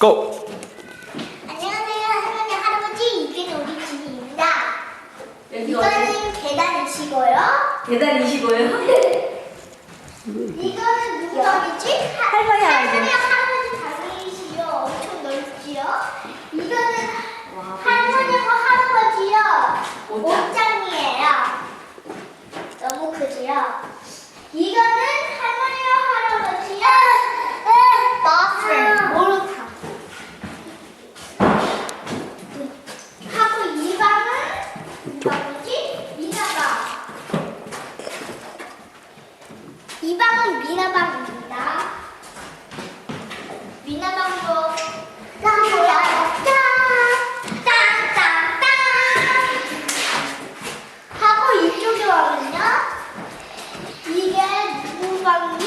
고! 안녕하세요, 할머니, 할아버지. 이기는 우리 집입니다. 여기가 어디? 이거는 계단이시고요. 계단이시고요. 이거는 누구 방이지? 하- 할머니, 할아버지. 할머니, 할아버지 방이시요. 엄청 넓지요. 이거는 와, 할머니하고 할아버지요. 옷장. 이 방은 미나방입니다. 미나방도 땅땅땅땅땅땅 하고 이쪽에 와면요 이게 누구 방